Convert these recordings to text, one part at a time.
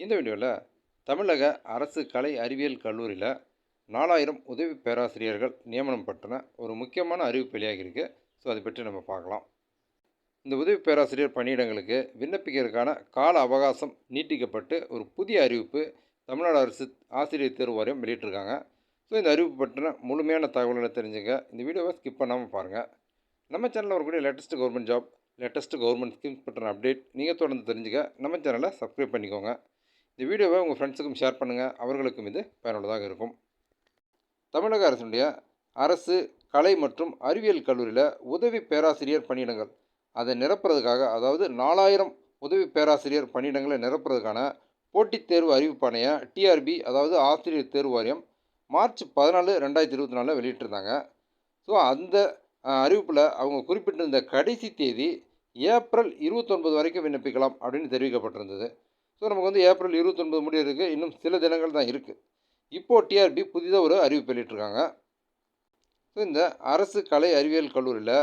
இந்த வீடியோவில் தமிழக அரசு கலை அறிவியல் கல்லூரியில் நாலாயிரம் உதவி பேராசிரியர்கள் நியமனம் பற்றின ஒரு முக்கியமான அறிவிப்பு வெளியாகியிருக்கு ஸோ அதை பற்றி நம்ம பார்க்கலாம். இந்த உதவி பேராசிரியர் பணியிடங்களுக்கு விண்ணப்பிக்கிறதுக்கான கால அவகாசம் நீட்டிக்கப்பட்டு ஒரு புதிய அறிவிப்பு தமிழ்நாடு அரசு ஆசிரியர் தேர்வு வாரியம் வெளியிட்டிருக்காங்க. ஸோ இந்த அறிவிப்பு பற்றின முழுமையான தகவல்களை தெரிஞ்சுங்க. இந்த வீடியோவை ஸ்கிப் பண்ணாமல் பாருங்கள் நம்ம சேனலில் வரக்கூடிய latest government job latest government schemes பற்றின அப்டேட் நீங்கள் தொடர்ந்து தெரிஞ்சுக்க நம்ம சேனலை சப்ஸ்கிரைப் பண்ணிக்கோங்க. இந்த வீடியோவை உங்கள் ஃப்ரெண்ட்ஸுக்கும் ஷேர் பண்ணுங்கள் அவர்களுக்கும் இது பயனுள்ளதாக இருக்கும். தமிழக அரசினுடைய அரசு கலை மற்றும் அறிவியல் கல்லூரியில் உதவி பேராசிரியர் பணியிடங்கள் அதை நிரப்புறதுக்காக அதாவது நாலாயிரம் உதவி பேராசிரியர் பணியிடங்களை நிரப்புறதுக்கான போட்டித் தேர்வு அறிவிப்பாணைய டிஆர்பி அதாவது ஆசிரியர் தேர்வு வாரியம் மார்ச் பதினாலு ரெண்டாயிரத்தி இருபத்தி நாலில் வெளியிட்டிருந்தாங்க. ஸோ அந்த அறிவிப்பில் அவங்க குறிப்பிட்டிருந்த கடைசி தேதி ஏப்ரல் இருபத்தொன்பது வரைக்கும் விண்ணப்பிக்கலாம் அப்படின்னு தெரிவிக்கப்பட்டிருந்தது. ஸோ நமக்கு வந்து ஏப்ரல் இருபத்தொன்பது முடியிறதுக்கு இன்னும் சில தினங்கள் தான் இருக்குது இப்போது டிஆர்பி புதிதாக ஒரு அறிவிப்பு வெளியிட்ருக்காங்க ஸோ இந்த அரசு கலை அறிவியல் கல்லூரியில்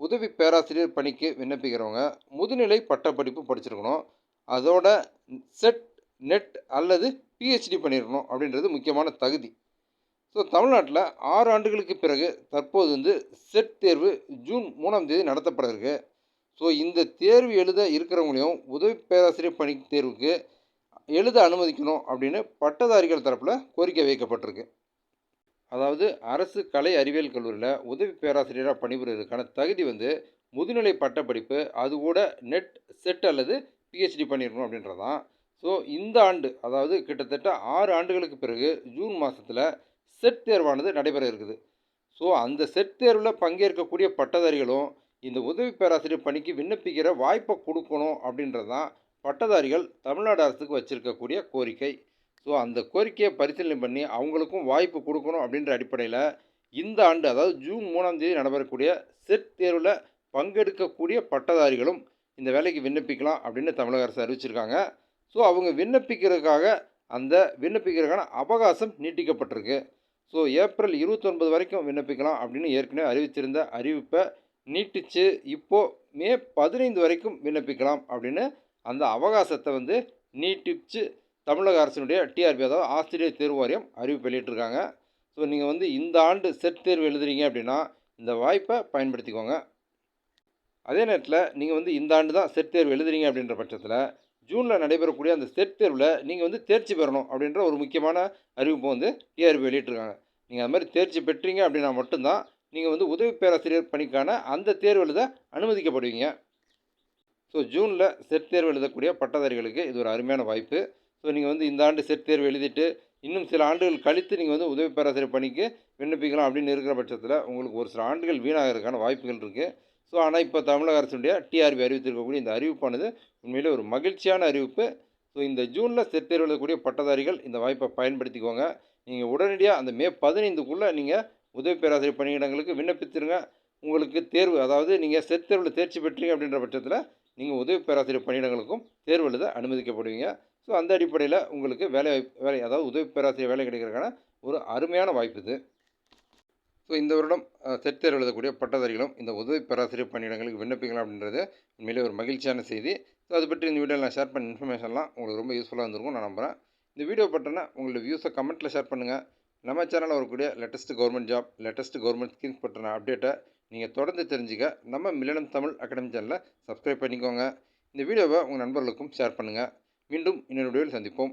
உதவி பேராசிரியர் பணிக்கு விண்ணப்பிக்கிறவங்க முதுநிலை பட்டப்படிப்பு படிச்சிருக்கணும். அதோட செட் நெட் அல்லது பிஹெச்டி பண்ணியிருக்கணும் அப்படின்றது முக்கியமான தகுதி. ஸோ தமிழ்நாட்டில் ஆறு ஆண்டுகளுக்கு பிறகு தற்போது வந்து செட் தேர்வு ஜூன் மூணாம் தேதி நடத்தப்பட இருக்கு ஸோ இந்த தேர்வு எழுத இருக்கிறவங்களையும் உதவி பேராசிரியர் பணி தேர்வுக்கு எழுத அனுமதிக்கணும் அப்படின்னு பட்டதாரிகள் தரப்பில் கோரிக்கை வைக்கப்பட்டிருக்கு. அதாவது அரசு கலை அறிவியல் கல்லூரியில் உதவி பேராசிரியராக பணிபுரிவதற்கான தகுதி வந்து முதுநிலை பட்டப்படிப்பு அது கூட நெட் செட் அல்லது பிஹெச்டி பண்ணியிருக்கணும் அப்படின்றதான் ஸோ இந்த ஆண்டு அதாவது கிட்டத்தட்ட ஆறு ஆண்டுகளுக்கு பிறகு ஜூன் மாதத்தில் செட் தேர்வானது நடைபெற இருக்குது. ஸோ அந்த செட் தேர்வில் பங்கேற்கக்கூடிய பட்டதாரிகளும் இந்த உதவி பேராசிரியர் பணிக்கு விண்ணப்பிக்கிற வாய்ப்பை கொடுக்கணும் அப்படின்றது தான் பட்டதாரிகள் தமிழ்நாடு அரசுக்கு வச்சுருக்கக்கூடிய கோரிக்கை. ஸோ அந்த கோரிக்கையை பரிசீலனை பண்ணி அவங்களுக்கும் வாய்ப்பு கொடுக்கணும் அப்படின்ற அடிப்படையில் இந்த ஆண்டு அதாவது ஜூன் மூணாம் தேதி நடைபெறக்கூடிய செட் தேர்வில் பங்கெடுக்கக்கூடிய பட்டதாரிகளும் இந்த வேலைக்கு விண்ணப்பிக்கலாம் அப்படின்னு தமிழக அரசு அறிவிச்சிருக்காங்க. ஸோ அவங்க விண்ணப்பிக்கிறதுக்காக அந்த விண்ணப்பிக்கிறதுக்கான அவகாசம் நீட்டிக்கப்பட்டிருக்கு. ஸோ ஏப்ரல் இருபத்தொன்பது வரைக்கும் விண்ணப்பிக்கலாம் அப்படின்னு ஏற்கனவே அறிவிச்சிருந்த அறிவிப்பை நீட்டிச்சு இப்போது மே பதினைந்து வரைக்கும் விண்ணப்பிக்கலாம் அப்படின்னு அந்த அவகாசத்தை வந்து நீட்டிச்சு தமிழக அரசினுடைய டிஆர்பி அதாவது ஆசிரியர் தேர்வு வாரியம் அறிவிப்பு வெளியிட்டிருக்காங்க. ஸோ நீங்கள் வந்து இந்த ஆண்டு செட் தேர்வு எழுதுறீங்க அப்படின்னா இந்த வாய்ப்பை பயன்படுத்திக்கோங்க. அதே நேரத்தில் நீங்கள் வந்து இந்த ஆண்டு தான் செட் தேர்வு எழுதுறீங்க அப்படின்ற பட்சத்தில் ஜூனில் நடைபெறக்கூடிய அந்த செட் தேர்வில் நீங்கள் வந்து தேர்ச்சி பெறணும் அப்படின்ற ஒரு முக்கியமான அறிவிப்பு வந்து டிஆர்பி வெளியிட்டிருக்காங்க. நீங்கள் அது மாதிரி தேர்ச்சி பெற்றீங்க அப்படின்னா மட்டும்தான் நீங்கள் வந்து உதவி பேராசிரியர் பணிக்கான அந்த தேர்வு எழுத அனுமதிக்கப்படுவீங்க. ஸோ ஜூனில் செட் தேர்வு எழுதக்கூடிய பட்டதாரிகளுக்கு இது ஒரு அருமையான வாய்ப்பு. ஸோ நீங்கள் வந்து இந்த ஆண்டு செட் தேர்வு எழுதிட்டு இன்னும் சில ஆண்டுகள் கழித்து நீங்கள் வந்து உதவி பேராசிரியர் பணிக்கு விண்ணப்பிக்கலாம் அப்படின்னு இருக்கிற பட்சத்தில் உங்களுக்கு ஒரு சில ஆண்டுகள் வீணாகிறதுக்கான வாய்ப்புகள் இருக்குது ஸோ ஆனால் இப்போ தமிழக அரசுடைய டிஆர்பி அறிவித்திருக்கக்கூடிய இந்த அறிவிப்பானது உண்மையிலே ஒரு மகிழ்ச்சியான அறிவிப்பு. ஸோ இந்த ஜூனில் செட் தேர்வு எழுதக்கூடிய பட்டதாரிகள் இந்த வாய்ப்பை பயன்படுத்திக்கோங்க. நீங்கள் உடனடியாக அந்த மே பதினைந்துக்குள்ளே நீங்கள் உதவி பேராசிரியர் பணியிடங்களுக்கு விண்ணப்பித்திருங்க. உங்களுக்கு தேர்வு அதாவது நீங்கள் செட் தேர்வில் தேர்ச்சி பெற்றீங்க அப்படின்ற பட்சத்தில் நீங்கள் உதவி பேராசிரியர் பணியிடங்களுக்கும் தேர்வு எழுத அனுமதிக்கப்படுவீங்க. ஸோ அந்த அடிப்படையில் உங்களுக்கு வேலை வாய்ப்பு வேலை அதாவது உதவி பேராசிரியர் வேலை கிடைக்கிறதுக்கான ஒரு அருமையான வாய்ப்பு இது. ஸோ இந்த வருடம் செட் தேர்வு எழுதக்கூடிய பட்டதாரிகளும் இந்த உதவி பேராசிரியர் பணியிடங்களுக்கு விண்ணப்பிக்கலாம் அப்படின்றது உண்மையிலே ஒரு மகிழ்ச்சியான செய்தி. ஸோ அதை பற்றி இந்த வீடியோவில் நான் ஷேர் பண்ண இன்ஃபர்மேஷன்லாம் உங்களுக்கு ரொம்ப யூஸ்ஃபுல்லாக இருந்திருக்கும் நான் நம்புகிறேன் இந்த வீடியோ பற்றினா உங்களோட வியூஸை கமெண்ட்டில் ஷேர் பண்ணுங்கள் நம்ம சேனலில் வரக்கூடிய latest government job latest government schemes பற்றின அப்டேட்டை நீங்கள் தொடர்ந்து தெரிஞ்சுக்க நம்ம மில்லனம் தமிழ் அகாடமி சேனலை சப்ஸ்கிரைப் பண்ணிக்கோங்க. இந்த வீடியோவை உங்கள் நண்பர்களுக்கும் ஷேர் பண்ணுங்கள் மீண்டும் இன்னொரு வீடியோவில் சந்திப்போம்.